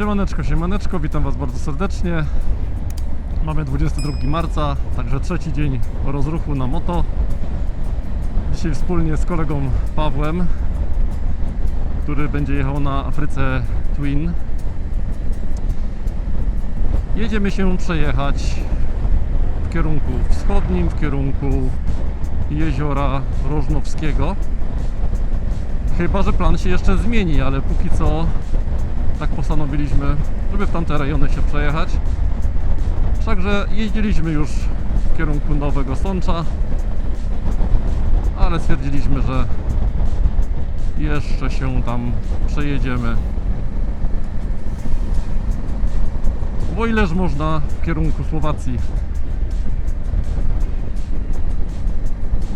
Siemaneczko, siemaneczko, witam Was bardzo serdecznie. Mamy 22 marca, także trzeci dzień rozruchu na moto. Dzisiaj wspólnie z kolegą Pawłem, który będzie jechał na Afryce Twin. Jedziemy się przejechać w kierunku wschodnim, w kierunku jeziora Rożnowskiego. Chyba, że plan się jeszcze zmieni, ale póki co tak postanowiliśmy, żeby w tamte rejony się przejechać. Także jeździliśmy już w kierunku Nowego Sącza, ale stwierdziliśmy, że jeszcze się tam przejedziemy. Bo ileż można w kierunku Słowacji.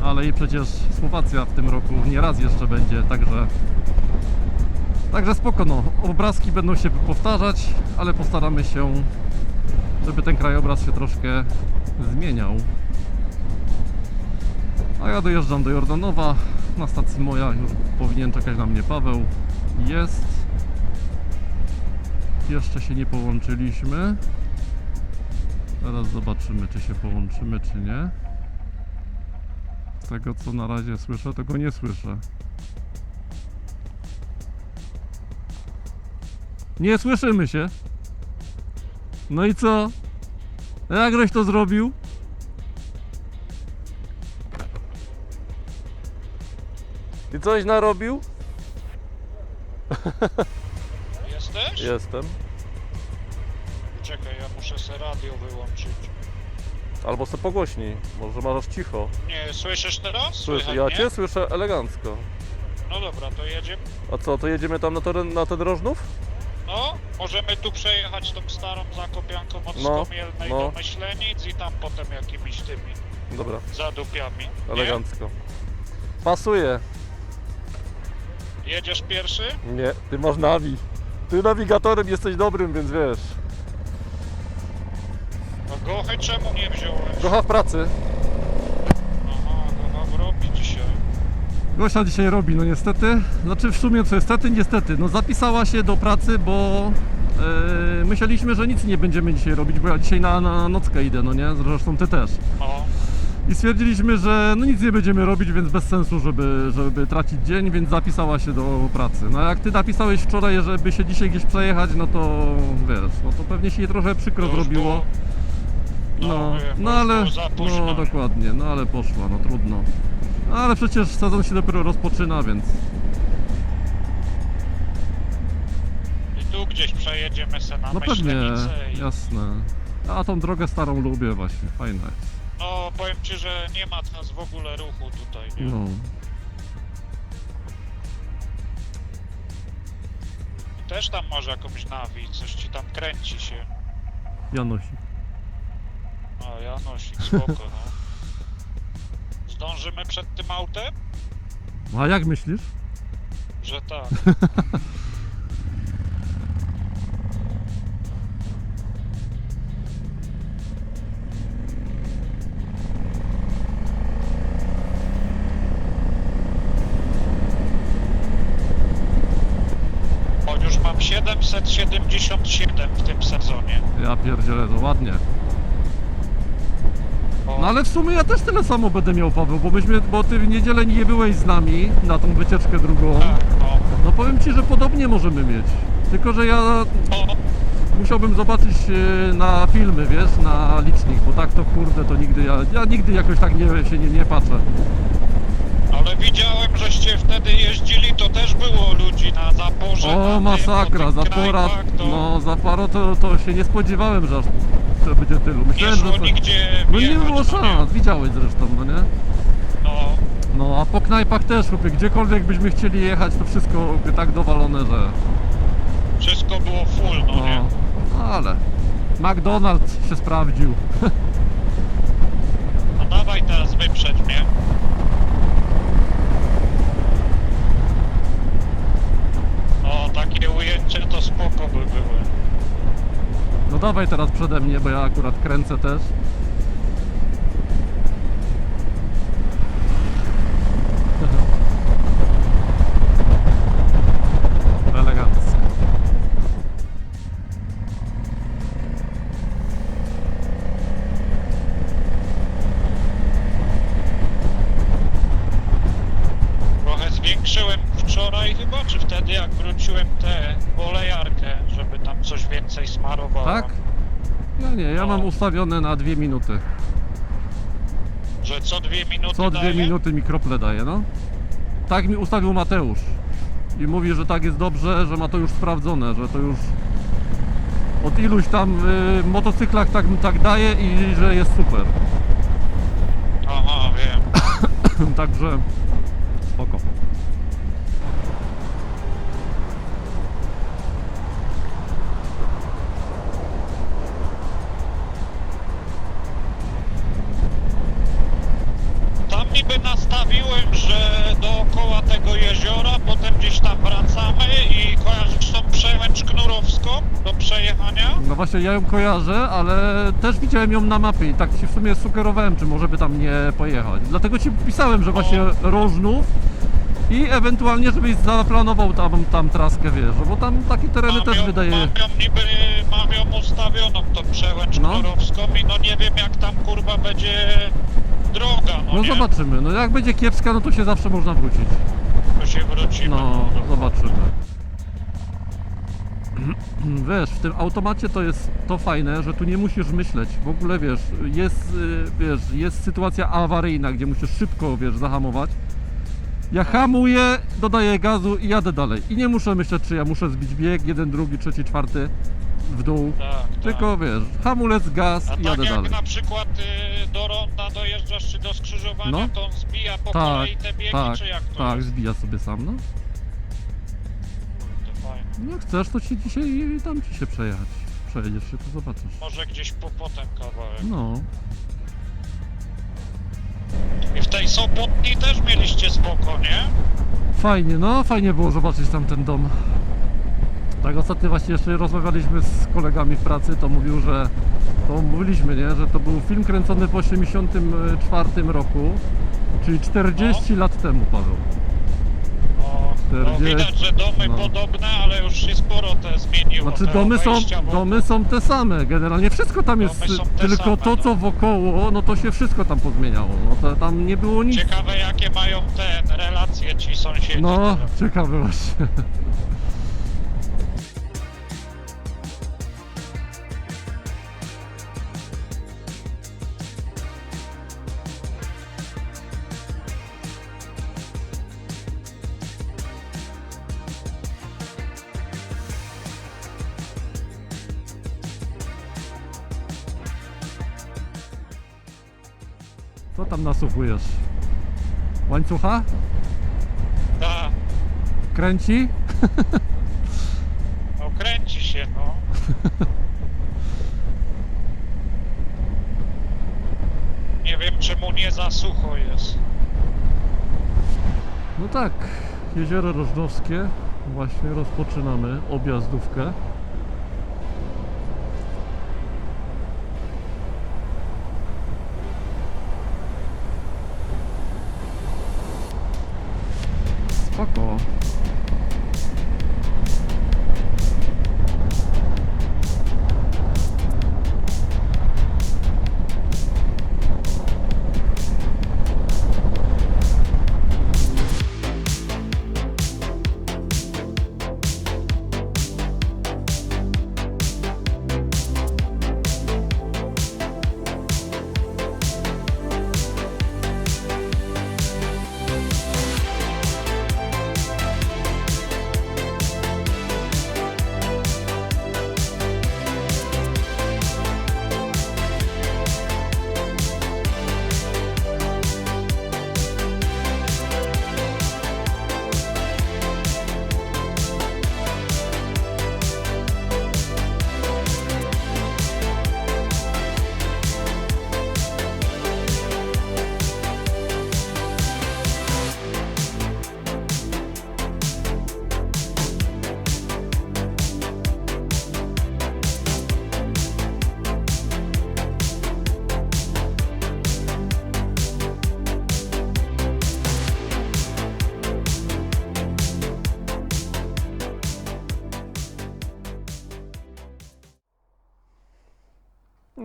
Ale i przecież Słowacja w tym roku nie raz jeszcze będzie, także Także spoko, no. Obrazki będą się powtarzać, ale postaramy się, żeby ten krajobraz się troszkę zmieniał. A ja dojeżdżam do Jordanowa. Na stacji moja już powinien czekać na mnie Paweł. Jest. Jeszcze się nie połączyliśmy. Teraz zobaczymy, czy się połączymy, czy nie. Z tego co na razie słyszę, tego nie słyszę. Nie słyszymy się. No i co? Jak żeś to zrobił? I coś narobił? Jesteś? Jestem. Czekaj, ja muszę se radio wyłączyć. Albo se pogłośnij. Może masz cicho. Nie, słyszysz teraz? Słyszę, Słychać ja mnie? cię słyszę elegancko. No dobra, to jedziemy. A co, to jedziemy tam na, teren, na ten Rożnów? No, możemy tu przejechać tą starą zakopianką od No, Skomielnej no. do Myślenic i tam potem jakimiś tymi Dobra, zadupiami. Nie? elegancko. Pasuje. Jedziesz pierwszy? Nie, ty masz nawi. Ty nawigatorem jesteś dobrym, więc wiesz. No gochy czemu nie wziąłeś? Kocha w pracy. Aha, gocha robi dzisiaj. Gosia dzisiaj robi, no niestety. Znaczy w sumie co niestety, niestety. No zapisała się do pracy, bo e, myśleliśmy, że nic nie będziemy dzisiaj robić, bo ja dzisiaj na, na nockę idę, no nie? Zresztą ty też. No, I stwierdziliśmy, że no nic nie będziemy robić, więc bez sensu, żeby, żeby tracić dzień, więc zapisała się do pracy. No jak ty napisałeś wczoraj, żeby się dzisiaj gdzieś przejechać, no to wiesz, no to pewnie się jej trochę przykro To zrobiło. było- No, No, wiem, no ale, no dokładnie, no ale poszła, no trudno. Ale przecież sezon się dopiero rozpoczyna, więc I tu gdzieś przejedziemy se na no pewnie, Myślenicę i... jasne. A tą drogę starą lubię właśnie, fajna jest. No, powiem ci, że nie ma teraz w ogóle ruchu tutaj, nie? No, Też tam masz jakąś nawi, coś ci tam kręci się. Janosik. No, Janosik, spoko, no. Zdążymy przed tym autem? A jak myślisz? Że tak. O, już mam 777 w tym sezonie. Ja pierdzielę, to ładnie. No ale w sumie ja też tyle samo będę miał, Paweł, bo myśmy, bo ty w niedzielę nie byłeś z nami na tą wycieczkę drugą. tak, no. No powiem ci, że podobnie możemy mieć. Tylko, że ja musiałbym zobaczyć e, na filmy, wiesz, na licznik, bo tak to kurde, to nigdy ja, ja nigdy jakoś tak nie, się nie, nie patrzę. ale widziałem, żeście wtedy jeździli, to też było ludzi na zaporze. na O, tym, masakra, tych zapora, to no zaparo to, to się nie spodziewałem, że aż to będzie tylu. Nie Myślałem, szło że to... nigdzie No nie wjechać, było no szans, widziałeś zresztą, no nie? No, No a po knajpach też, chłopie, gdziekolwiek byśmy chcieli jechać, to wszystko chłopie, tak dowalone, że... wszystko było full, no, nie? No, no ale... McDonald's się sprawdził. No dawaj teraz wyprzedź mnie. No, takie ujęcie to spoko by były. Dawaj teraz przede mnie, bo ja akurat kręcę też. Ustawione na dwie minuty. Że co dwie minuty Co dwie daje? minuty mi krople daje, no. Tak mi ustawił Mateusz. I mówi, że tak jest dobrze, że ma to już sprawdzone, że to już od iluś tam y, motocyklach tak, tak daje i że jest super. Aha, wiem. Także spoko. No właśnie ja ją kojarzę, ale też widziałem ją na mapie i tak się w sumie sugerowałem, czy może by tam nie pojechać. Dlatego ci pisałem, że właśnie Rożnów i ewentualnie żebyś zaplanował tam, tam traskę, wiesz, bo tam takie tereny też ją, wydaje... mam ją niby, mam ją ustawioną, tą przełęcz No. knurowską i no nie wiem jak tam kurwa będzie droga, no, No nie? zobaczymy, no jak będzie kiepska, no to się zawsze można wrócić. To się wrócimy. No, zobaczymy. Wiesz, w tym automacie to jest to fajne, że tu nie musisz myśleć. W ogóle wiesz, jest, y, wiesz, jest sytuacja awaryjna, gdzie musisz szybko, wiesz, zahamować. Ja hamuję, dodaję gazu i jadę dalej. I nie muszę myśleć, czy ja muszę zbić bieg, jeden, drugi, trzeci, czwarty w dół. Tak, Tylko wiesz, hamulec, gaz A i tak jadę jak dalej. na przykład y, do ronda dojeżdżasz czy do skrzyżowania, No. to on zbija po Tak, kolei te biegi, tak, czy jak to tak, jest? zbija sobie sam, no. No jak chcesz, to ci dzisiaj dam ci się przejechać. Przejedziesz się, to zobaczysz. Może gdzieś po potem kawałek. No, I w tej Sopotni też mieliście spoko, nie? Fajnie, no fajnie było zobaczyć tam ten dom. Tak ostatnio właśnie jeszcze rozmawialiśmy z kolegami w pracy, to mówił, że to mówiliśmy, nie, że to był film kręcony po 84 roku, czyli 40 No. lat temu, Paweł. No 40, widać, że domy no. podobne, ale już się sporo te zmieniło. Znaczy te domy są, domy są te same, generalnie wszystko tam jest, tylko same, to co no. wokoło, no to się wszystko tam pozmieniało, no to tam nie było nic. Ciekawe jakie mają te relacje ci sąsiedzi. No, ciekawe właśnie. Co tam nasłuchujesz? Łańcucha? Tak, Kręci? no kręci się, no. Nie wiem czemu nie za sucho jest. No tak, Jezioro Rożnowskie. Właśnie rozpoczynamy objazdówkę.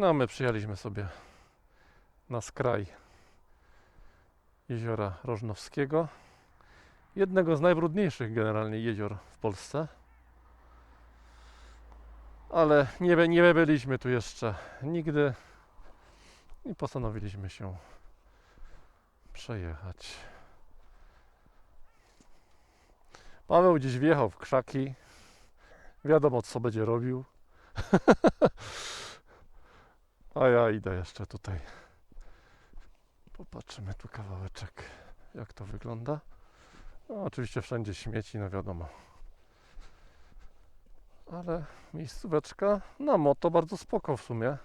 No, my przyjechaliśmy sobie na skraj jeziora Rożnowskiego. jednego z najbrudniejszych generalnie jezior w Polsce. Ale nie, nie byliśmy tu jeszcze nigdy i postanowiliśmy się przejechać. Paweł gdzieś wjechał w krzaki. Wiadomo, co będzie robił. A ja idę jeszcze tutaj. Popatrzymy tu kawałeczek, jak to wygląda. No, oczywiście wszędzie śmieci, no wiadomo. Ale miejscóweczka na moto bardzo spoko w sumie.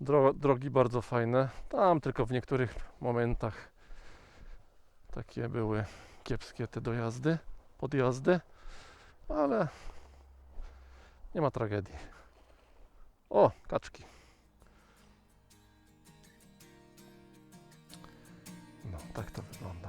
Dro, drogi bardzo fajne. Tam tylko w niektórych momentach takie były kiepskie te dojazdy, podjazdy, ale nie ma tragedii. O, kaczki. Tak to wygląda.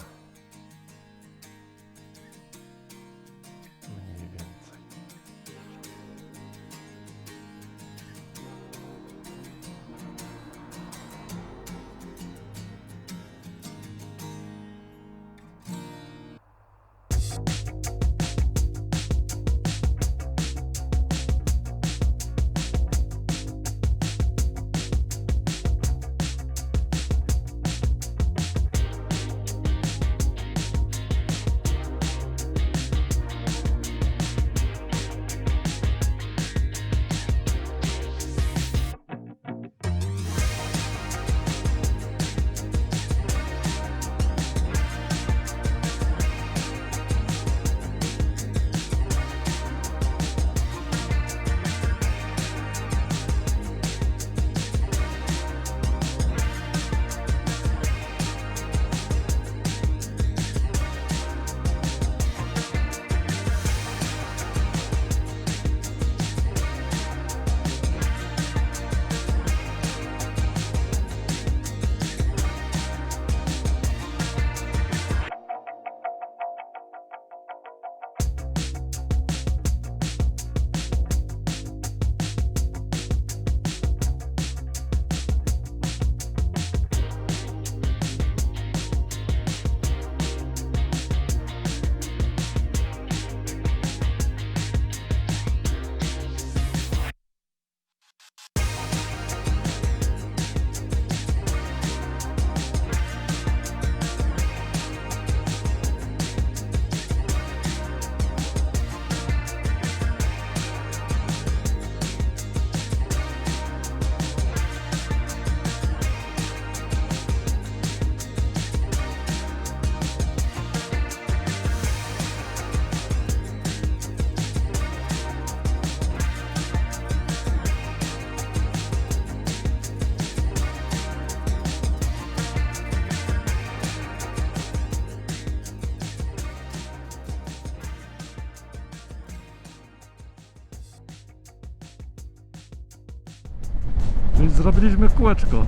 Zrobiliśmy kółeczko.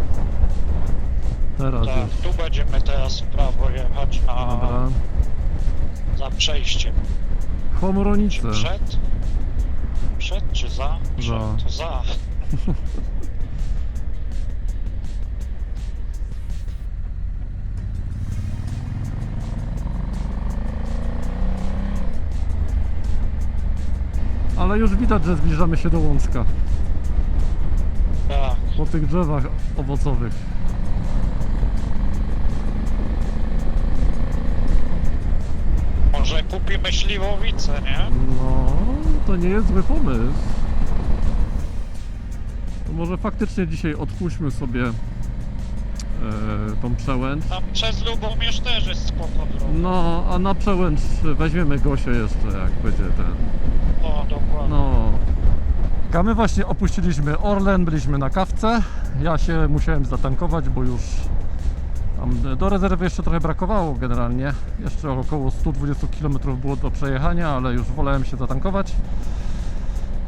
Teraz Tak, już. tu będziemy teraz w prawo jechać na, Dobra. za przejściem. Czy Chomoronice. przed? Przed czy za? Za. Przed. Za. Ale już widać, że zbliżamy się do Łącka. Po tych drzewach owocowych. Może kupimy śliwowicę, nie? No, to nie jest zły pomysł. To może faktycznie dzisiaj odpuśćmy sobie e, tą przełęcz. Tam przez Lubomierz też jest spoko droga. No, a na przełęcz weźmiemy Gosię jeszcze, jak będzie ten. No, dokładnie. No. My właśnie opuściliśmy Orlen, byliśmy na kawce. Ja się musiałem zatankować, bo już do rezerwy jeszcze trochę brakowało generalnie. Jeszcze około 120 km było do przejechania, ale już wolałem się zatankować,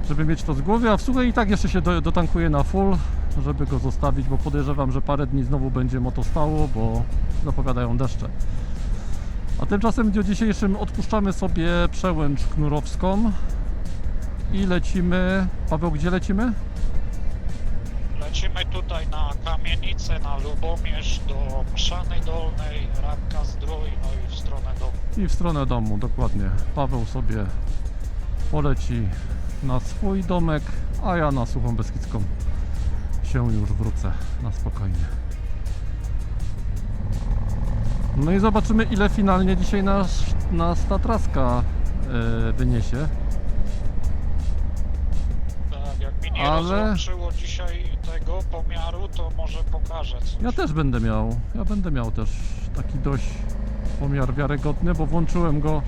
żeby mieć to z głowy. A w sumie i tak jeszcze się do, dotankuję na full, żeby go zostawić, bo podejrzewam, że parę dni znowu będzie moto stało, bo zapowiadają deszcze. A tymczasem w dniu dzisiejszym odpuszczamy sobie przełęcz knurowską i lecimy. Paweł, gdzie lecimy? lecimy tutaj na kamienicę, na Lubomierz, do Mszany Dolnej, Rabka Zdrój, no i w stronę domu. I w stronę domu, dokładnie. Paweł sobie poleci na swój domek, a ja na Suchą Beskidzką się już wrócę na spokojnie. No i zobaczymy ile finalnie dzisiaj nas, nas ta traska e, wyniesie. Nie Ale- rozłączyło dzisiaj tego pomiaru, to może pokażę coś. Ja też będę miał, ja będę miał też taki dość pomiar wiarygodny, bo włączyłem go,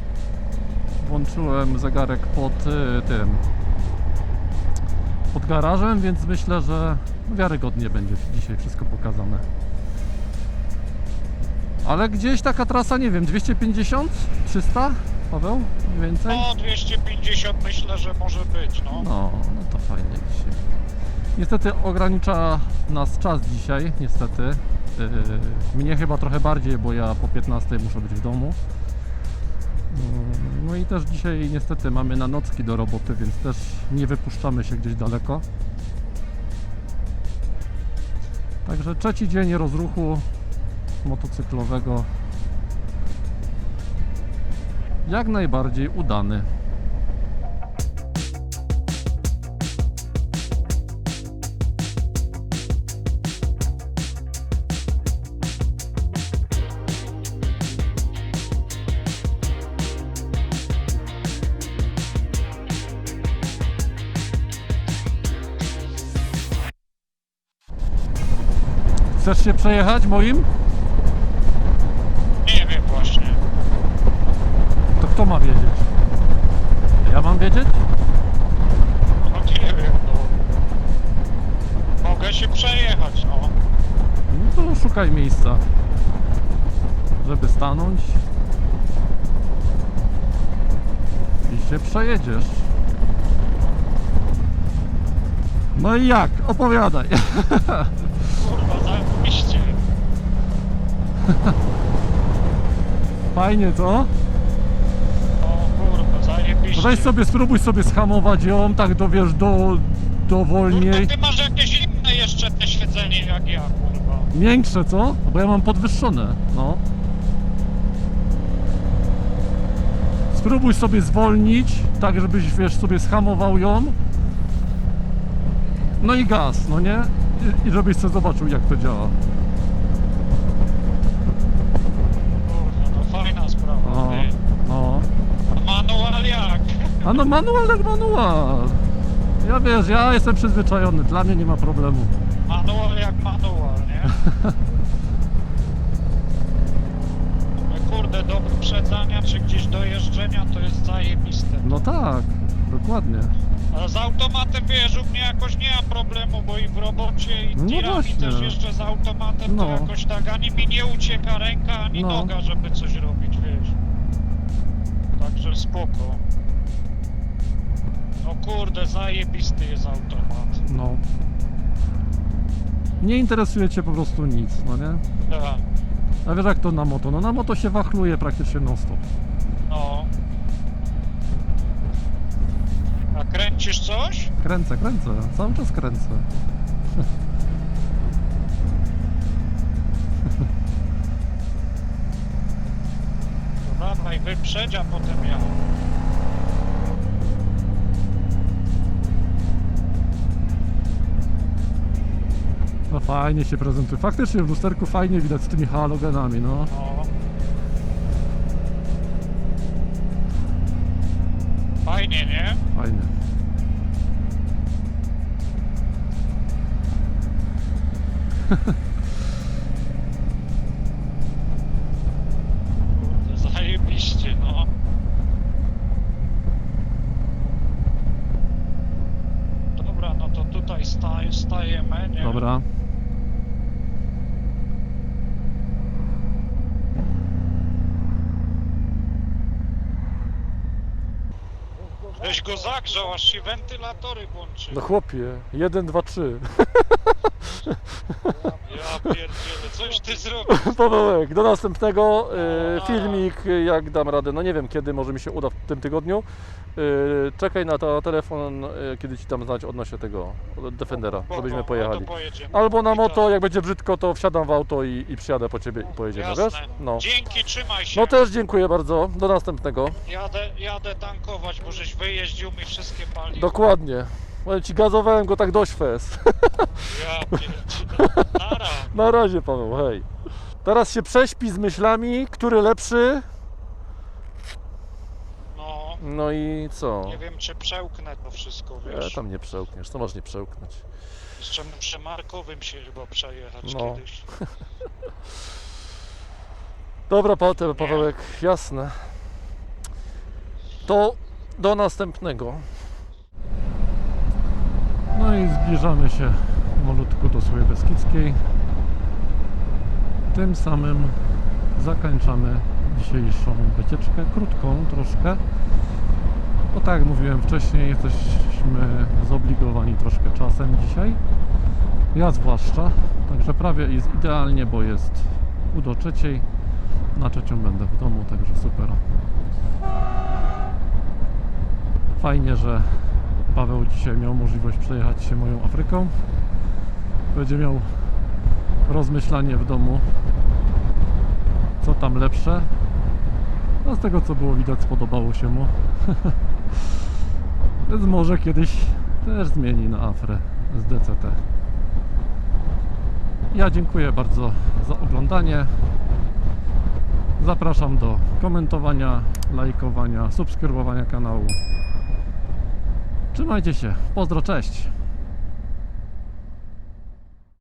włączyłem zegarek pod y, tym, pod garażem, więc myślę, że wiarygodnie będzie dzisiaj wszystko pokazane. Ale gdzieś taka trasa, nie wiem, 250? 300? Paweł? Mniej więcej? No 250 myślę, że może być, no. No, no to fajnie dzisiaj. Niestety ogranicza nas czas dzisiaj, niestety. Yy, mnie chyba trochę bardziej, bo ja po 15 muszę być w domu. Yy, No i też dzisiaj niestety mamy na nocki do roboty, więc też nie wypuszczamy się gdzieś daleko. Także trzeci dzień rozruchu motocyklowego jak najbardziej udany. Chcesz się przejechać moim? Ma wiedzieć? Ja mam wiedzieć? No nie wiem, no. Mogę się przejechać, no. No to szukaj miejsca, żeby stanąć i się przejedziesz. No i jak? Opowiadaj. Kurwa, zajebiście. Fajnie, co? Weź sobie, spróbuj sobie schamować ją, tak do, wiesz, do, do wolniej. ty masz jakieś inne jeszcze te siedzenie jak ja, kurwa. Miększe, co? Bo ja mam podwyższone, no. Spróbuj sobie zwolnić, tak żebyś, wiesz, sobie schamował ją. No i gaz, no nie? I, i żebyś sobie zobaczył, jak to działa. A no manual jak manual. Ja wiesz, ja jestem przyzwyczajony, dla mnie nie ma problemu. Manual jak manual, nie? No kurde, do wyprzedzania czy gdzieś do jeżdżenia to jest zajebiste. No tak, dokładnie. A z automatem wiesz, u mnie jakoś nie ma problemu, bo i w robocie i No tirami właśnie. też jeżdżę z automatem, No. to jakoś tak ani mi nie ucieka ręka, ani No. noga, żeby coś robić, wiesz. Także spoko. Kurde, zajebisty jest automat. No. Nie interesuje cię po prostu nic, no nie? Tak, A wiesz jak to na moto? No na moto się wachluje praktycznie non stop. no. A kręcisz coś? Kręcę, kręcę, cały czas kręcę. To dawaj, wyprzedź, a potem ja. Fajnie się prezentuje. Faktycznie w lusterku fajnie widać z tymi halogenami, no. Fajnie, nie? Fajnie. Kurde, zajebiście, no. Dobra, no to tutaj staj, stajemy, nie? Dobra. Weź aż się wentylatory włączyły. No chłopie, 1, 2, 3. Ja pierdzielę, coś ty zrobił. Pawełek, do następnego. e, filmik, e, jak dam radę. No nie wiem kiedy, może mi się uda w tym tygodniu. E, czekaj na to telefon, e, kiedy ci tam znać odnośnie tego od Defendera, żebyśmy pojechali. No pojedziemy. Albo na moto, jak będzie brzydko, to wsiadam w auto i, i przyjadę po ciebie i pojedziemy, Jasne. wiesz? No. Dzięki, trzymaj się. No też dziękuję bardzo. Do następnego. Jadę, jadę tankować, bo żeś wyjeździł mi wszystkie Dokładnie. Powiem ci, gazowałem go tak dość fest. Ja pierdzielę. Nara. Na razie, Paweł, hej. Teraz się prześpi z myślami, który lepszy. No, No i co? nie wiem czy przełknę to wszystko, E, wiesz. tam nie przełkniesz, to masz nie przełknąć. Jeszcze muszę markowym się chyba przejechać No. kiedyś. Dobra, Paweł, Pawełek, jasne. To do następnego. No i zbliżamy się malutko do Słoje Beskidzkiej. Tym samym zakończamy dzisiejszą wycieczkę, krótką troszkę. Bo tak jak mówiłem wcześniej, jesteśmy zobligowani troszkę czasem dzisiaj. Ja zwłaszcza, także prawie jest idealnie, bo jest pół do trzeciej. Na trzecią będę w domu, także super. Fajnie, że Paweł dzisiaj miał możliwość przejechać się moją Afryką. Będzie miał rozmyślanie w domu, co tam lepsze. No z tego co było widać, spodobało się mu. Więc może kiedyś też zmieni na Afrę z DCT. Ja dziękuję bardzo za oglądanie. Zapraszam do komentowania, lajkowania, subskrybowania kanału. Trzymajcie się. Pozdro, cześć.